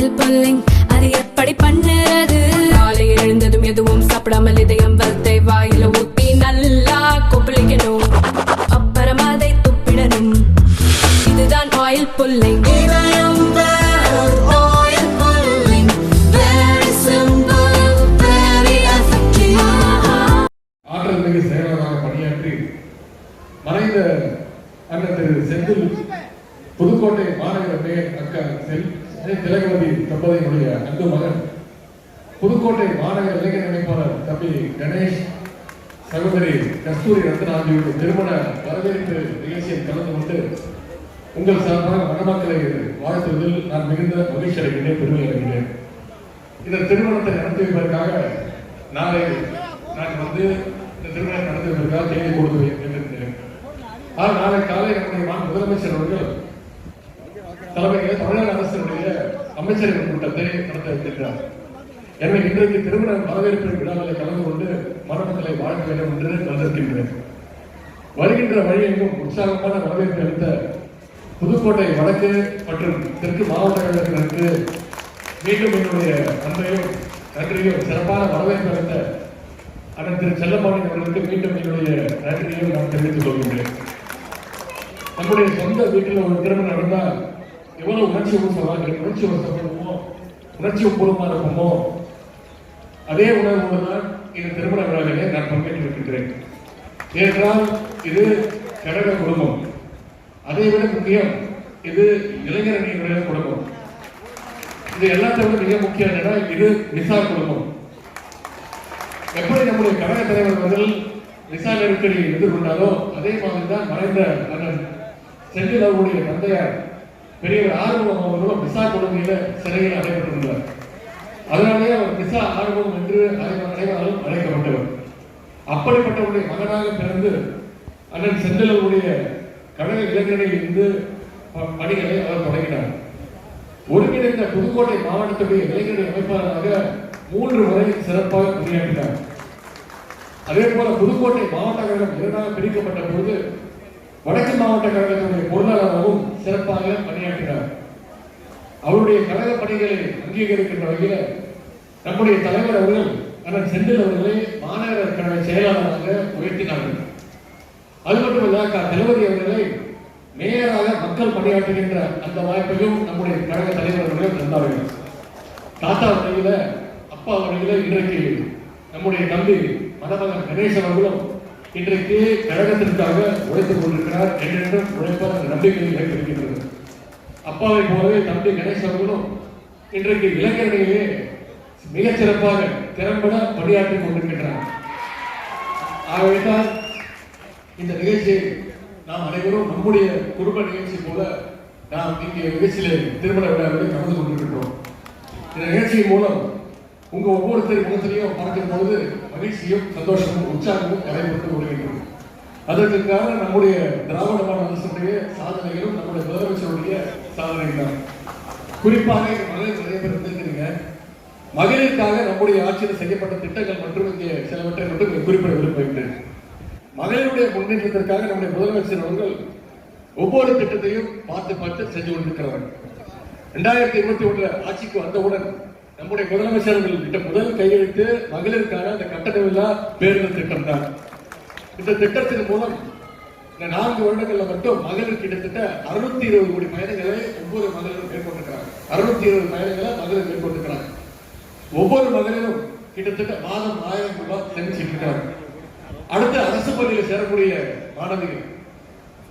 Style pulling அது எப்படி பண்ணு? திலகவதி தம்பதியினுடைய அன்பு மகன் புதுக்கோட்டை மாநகர இளைஞர் அமைப்பாளர் தம்பி கணேஷ் சகோதரி கஸ்தூரி ரத்னா ஆகியோருடைய திருமண வரவேற்பு நிகழ்ச்சியில் கலந்து கொண்டு உங்கள் சார்பாக மணமக்களை வாழ்த்துவதில் நான் மிகுந்த மகிழ்ச்சி அடைகின்றேன் பெருமை அடைகின்றேன். இந்த திருமணத்தை நடத்தி வைப்பதற்காக நாளை நான் வந்து இந்த திருமணம் நடத்தி வைப்பதற்காக தேதி கொடுத்து ஆனால் நாளை காலை நம்முடைய முதலமைச்சர் அவர்கள் தலைமையில் தமிழக அரசு அமைச்சர்கள் கூட்டத்தை நடத்த வைத்திருக்கிறார். எனவே இன்றைக்கு திருமண வரவேற்பு விழாவில் கலந்து கொண்டு மரணங்களை வாழ வேண்டும் என்று வந்திருக்கின்றேன் வருகின்ற வழியெங்கும் உற்சாகமான வரவேற்பு அளித்த புதுக்கோட்டை வடக்கு மற்றும் தெற்கு மாவட்ட கழகத்தினருக்கு மீண்டும் என்னுடைய அன்பையும் நன்றியும் சிறப்பான வரவேற்பு அளித்த அண்ணன் திரு செல்லப்பாணி அவர்களுக்கு மீண்டும் என்னுடைய நன்றியையும் நான் தெரிவித்துக் கொள்கின்றேன். நம்முடைய சொந்த வீட்டில் ஒரு திருமணம் நடந்தால் எவ்வளவு உணர்ச்சி உணர்ச்சி உணர்ச்சி வசப்படுமோ உணர்ச்சி பூர்வமா இருக்குமோ? அதே உணர்வோடு தான் இந்த திருமண விழாவிலே நான் பங்கேற்றிருக்கின்றேன் ஏனென்றால் இது கடக குடும்பம். அதை விட முக்கியம் இது இளைஞரணியினுடைய குடும்பம். இது எல்லாத்தை விட மிக முக்கியம் என்னன்னா இது விசா குடும்பம். எப்படி நம்முடைய கழக தலைவர் அவர்கள் விசா நெருக்கடியை எதிர்கொண்டாரோ அதே மாதிரி தான் மறைந்த அண்ணன் செந்தில் அவருடைய தந்தையார் பெரியவர் ஆறுமுகம் அவர்களும் விசா கொடுமையில சிறையில் அடைபட்டிருந்தார் அதனாலேயே அவர் விசா ஆறுமுகம் என்று அனைவராலும் அழைக்கப்பட்டவர். அப்படிப்பட்டவருடைய மகனாக பிறந்து அண்ணன் செந்திலவருடைய கழக இளைஞரில் இருந்து ப- பணிகளை அவர் தொடங்கினார். ஒருங்கிணைந்த புதுக்கோட்டை மாவட்டத்துடைய இளைஞர்கள் அமைப்பாளராக மூன்று முறை சிறப்பாக பணியாற்றினார். அதே போல புதுக்கோட்டை மாவட்ட கழகம் இரண்டாக பிரிக்கப்பட்ட பொழுது வடக்கு மாவட்ட கழகத்தினுடைய மிகவும் சிறப்பாக பணியாற்றினார். அவருடைய கழக பணிகளை அங்கீகரிக்கின்ற வகையில் நம்முடைய தலைவர் அவர்கள் அண்ணன் செந்தில் அவர்களை மாநகர கழக செயலாளராக உயர்த்தினார்கள். அது மட்டுமல்ல தளபதி அவர்களை மேயராக மக்கள் பணியாற்றுகின்ற அந்த வாய்ப்பையும் நம்முடைய கழக தலைவர் அவர்கள் தந்தார்கள். தாத்தா வழியில அப்பா வழியில இன்றைக்கு நம்முடைய தம்பி மணமகன் கணேசன் அவர்களும் இன்றைக்கு கழகத்திற்காக உழைத்துக் கொண்டிருக்கிறார் என்றென்றும் உழைப்பார் அந்த நம்பிக்கை இருக்கின்றது அப்பாவை போலவே தம்பி கணேஷ் அவர்களும் இன்றைக்கு இளைஞர்களிலே மிகச் சிறப்பாக திறம்பட பணியாற்றிக் கொண்டிருக்கின்றனர் ஆகவேதான் இந்த நிகழ்ச்சியை நாம் அனைவரும் நம்முடைய குடும்ப நிகழ்ச்சி போல நாம் இங்கே நிகழ்ச்சியிலே திருமண விழாவில் கலந்து கொண்டிருக்கின்றோம். இந்த நிகழ்ச்சியின் மூலம் உங்க ஒவ்வொருத்தர் முகத்திலையும் பார்க்கும் பொழுது மகிழ்ச்சியும் சந்தோஷமும் உற்சாகமும் நடைபெற்று வருகின்றன. அதற்கு காரணம் நம்முடைய திராவிட மாடல் அரசுடைய சாதனைகளும் நம்முடைய முதலமைச்சருடைய சாதனைகள் தான் குறிப்பாக மகளிர் நிறைய பேர் இருந்திருக்கிறீங்க மகளிருக்காக நம்முடைய ஆட்சியில் செய்யப்பட்ட திட்டங்கள் மற்றும் இங்கே சிலவற்றை மட்டும் இங்கே குறிப்பிட விரும்புகின்றேன். மகளிருடைய முன்னேற்றத்திற்காக நம்முடைய முதலமைச்சர் அவர்கள் ஒவ்வொரு திட்டத்தையும் பார்த்து பார்த்து செஞ்சு கொண்டிருக்கிறார்கள் ரெண்டாயிரத்தி இருபத்தி ஒன்று ஆட்சிக்கு வந்தவுடன் நம்முடைய முதலமைச்சர் கிட்ட முதல் கையெழுத்து மகளிருக்கான அந்த கட்டணமில்லா பேருந்து திட்டம் தான். இந்த திட்டத்தின் மூலம் இந்த நான்கு வருடங்கள்ல மட்டும் மகளிர் கிட்டத்தட்ட அறுநூத்தி இருபது கோடி பயணங்களை ஒவ்வொரு மகளிரும் மேற்கொண்டிருக்கிறாங்க. அறுநூத்தி இருபது பயணங்களை மகளிர் மேற்கொண்டிருக்கிறாங்க. ஒவ்வொரு மகளிரும் கிட்டத்தட்ட மாதம் ஆயிரம் ரூபாய் சேமிச்சிட்டு இருக்காங்க. அடுத்து அரசு பள்ளியில் சேரக்கூடிய மாணவிகள்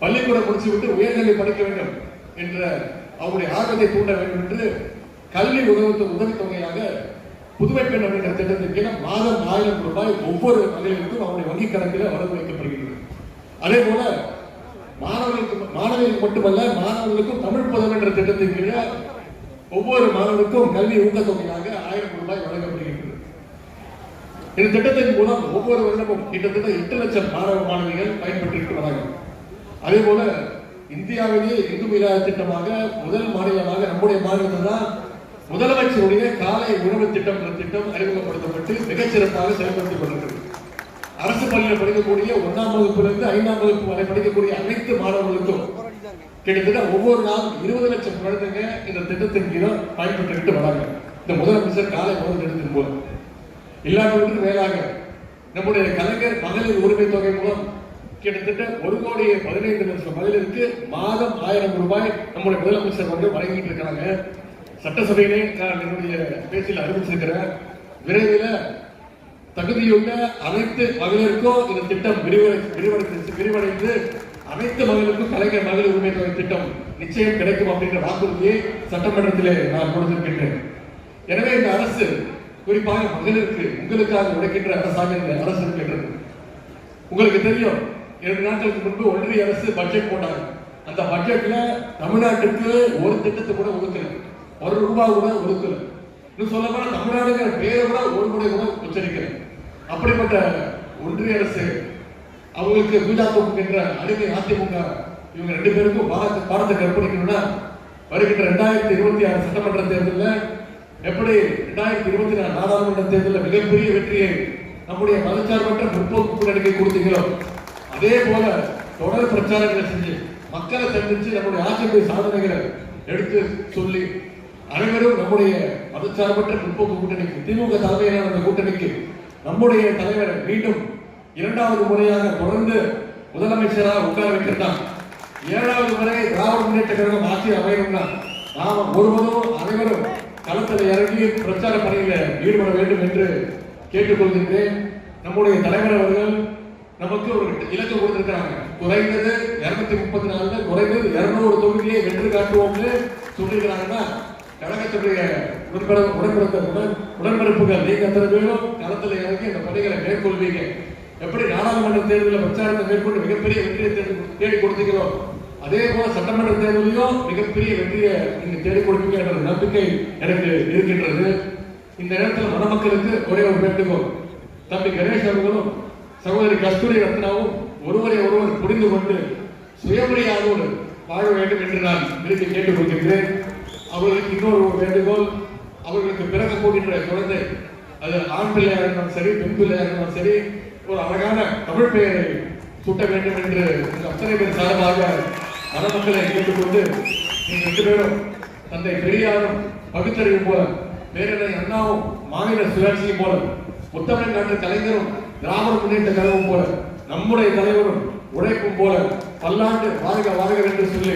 பள்ளிக்கூடம் முடிச்சு விட்டு உயர்கல்வி படிக்க வேண்டும் என்ற அவருடைய ஆர்வத்தை தூண்ட வேண்டும் என்று கல்வி உதவி உதவித்தொகையாக புதுமை பெண் அப்படின்ற திட்டத்தின் கீழ மாதம் ஆயிரம் ரூபாய் ஒவ்வொரு மகளிருக்கும் அவருடைய வங்கி கணக்கில் வரவு வைக்கப்படுகிறது. அதே போல மாணவர்களுக்கு மாணவிகளுக்கு மட்டுமல்ல மாணவர்களுக்கும் தமிழ் புதம் என்ற திட்டத்தின் கீழே ஒவ்வொரு மாணவருக்கும் கல்வி ஊக்கத்தொகையாக ஆயிரம் ரூபாய் வழங்கப்படுகின்றது இந்த திட்டத்தின் மூலம் ஒவ்வொரு வருடமும் கிட்டத்தட்ட எட்டு லட்சம் மாணவ மாணவிகள் பயன்பெற்றிருக்கிறார்கள் அதே போல இந்தியாவிலேயே இந்து விழா திட்டமாக முதல் மாநிலமாக நம்முடைய மாநிலத்தில் தான் முதலமைச்சருடைய காலை உணவு திட்டம் என்ற திட்டம் அறிமுகப்படுத்தப்பட்டு மிகச்சிறப்பாக செயல்படுத்திக் கொண்டிருக்கிறது. அரசு பள்ளியில் படிக்கக்கூடிய ஒன்றாம் வகுப்பிலிருந்து ஐந்தாம் வகுப்பு வரை படிக்கக்கூடிய அனைத்து மாணவர்களுக்கும் கிட்டத்தட்ட ஒவ்வொரு நாளும் இருபது லட்சம் குழந்தைங்க இந்த திட்டத்தின் கீழ் பயன்பட்டுக்கிட்டு வராங்க. இந்த முதலமைச்சர் காலை முதல் திட்டத்தின் மூலம். இல்லாதவற்றுக்கு மேலாக நம்முடைய கலைஞர் மகளிர் உரிமை தொகை மூலம் கிட்டத்தட்ட ஒரு கோடியே பதினைந்து லட்சம் மகளிருக்கு மாதம் ஆயிரம் ரூபாய் நம்முடைய முதலமைச்சர் வந்து வழங்கிட்டு இருக்கிறாங்க சட்டசபையிலே நான் என்னுடைய பேச்சில் அறிவிச்சிருக்கிறேன் விரைவில் தகுதியுள்ள அனைத்து மகளிருக்கும் இந்த திட்டம் விரிவடை விரிவடைந்து விரிவடைந்து அனைத்து மகளிருக்கும் கலைஞர் மகளிர் உரிமை தொகை திட்டம் நிச்சயம் கிடைக்கும் அப்படின்ற வாக்குறுதியை சட்டமன்றத்திலே நான் கொடுத்திருக்கின்றேன். எனவே இந்த அரசு குறிப்பாக மகளிருக்கு உங்களுக்காக உழைக்கின்ற அரசாக இந்த அரசு இருக்கின்றது. உங்களுக்கு தெரியும் இரண்டு நாட்களுக்கு முன்பு ஒன்றிய அரசு பட்ஜெட் போட்டாங்க. அந்த பட்ஜெட்ல தமிழ்நாட்டுக்கு ஒரு திட்டத்தை கூட ஒதுக்கல. ஒரு ரூபாய் கூட ஒதுக்கல இன்னும் சொல்ல போனா தமிழ்நாடுங்கிற பேரை கூட ஒரு கூட உச்சரிக்கிறேன் அப்படிப்பட்ட ஒன்றிய அரசு அவங்களுக்கு பூஜா என்ற அடிமை அதிமுக இவங்க ரெண்டு பேருக்கும் பாரத பாரத்தை கற்பணிக்கணும்னா வருகின்ற ரெண்டாயிரத்தி இருபத்தி ஆறு சட்டமன்ற தேர்தலில் எப்படி ரெண்டாயிரத்தி இருபத்தி நாலு நாடாளுமன்ற தேர்தலில் மிகப்பெரிய வெற்றியை நம்முடைய மதச்சார்பற்ற முற்போக்கு கூட்டணிக்கு கொடுத்தீங்களோ அதே போல தொடர் பிரச்சாரங்களை செஞ்சு மக்களை சந்திச்சு நம்முடைய ஆட்சியுடைய சாதனைகளை எடுத்து சொல்லி அனைவரும் நம்முடைய மதச்சார்பற்ற முற்போக்கு கூட்டணிக்கு திமுக தலைமையிலான அந்த கூட்டணிக்கு நம்முடைய தலைவர் மீண்டும் இரண்டாவது முறையாக தொடர்ந்து முதலமைச்சராக உட்கார வைக்கிறதா ஏழாவது முறை திராவிட முன்னேற்ற கழகம் ஆட்சி அமையணும்னா நாம ஒருவரும் அனைவரும் களத்தில் இறங்கி பிரச்சார பணியில ஈடுபட வேண்டும் என்று கேட்டுக்கொள்கின்றேன். நம்முடைய தலைவர் அவர்கள் நமக்கு ஒரு இலக்கு கொடுத்திருக்கிறாங்க. குறைந்தது இருநூத்தி முப்பத்தி நாலுல குறைந்தது இருநூறு தொகுதியை வென்று காட்டுவோம்னு சொல்லியிருக்கிறாங்கன்னா கழகத்துடைய உடன்பட உடன்படுத்த உடன் உடன்பிறப்புகள் நீங்க அத்தனை பேரும் களத்தில் இறங்கி இந்த பணிகளை மேற்கொள்வீங்க. எப்படி நாடாளுமன்ற தேர்தலில் பிரச்சாரத்தை மேற்கொண்டு மிகப்பெரிய வெற்றியை தேடி தேடி கொடுத்தீங்களோ அதே போல சட்டமன்ற தேர்தலையும் மிகப்பெரிய வெற்றியை நீங்க தேடி கொடுப்பீங்க என்ற நம்பிக்கை எனக்கு இருக்கின்றது. இந்த நேரத்தில் மணமக்களுக்கு ஒரே ஒரு வேண்டுகோள். தம்பி கணேஷ் அவர்களும் சகோதரி கஸ்தூரி ரத்னாவும் ஒருவரை ஒருவர் புரிந்து கொண்டு சுயமரியாதையோடு வாழ வேண்டும் என்று நான் விரும்பி கேட்டுக்கொள்கின்றேன். அவர்களுக்கு இன்னொரு ஒரு வேண்டுகோள் அவர்களுக்கு பிறக்க போகின்ற குழந்தை அது ஆண் பிள்ளையாக இருந்தாலும் சரி பெண் பிள்ளையாக இருந்தாலும் சரி ஒரு அழகான தமிழ் பெயரை சூட்ட வேண்டும் என்று அத்தனை பேர் சார்பாக மணமக்களை கேட்டுக்கொண்டு நீங்கள் ரெண்டு பேரும் தந்தை பெரியாரும் பகுத்தறிவு போல பேரனை அண்ணாவும் மாநில சுயாட்சியும் போல முத்தமிழ் நாட்டு கலைஞரும் திராவிட முன்னேற்ற கழகம் போல நம்முடைய தலைவரும் உழைப்பும் போல பல்லாண்டு வாழ்க வாழ்க என்று சொல்லி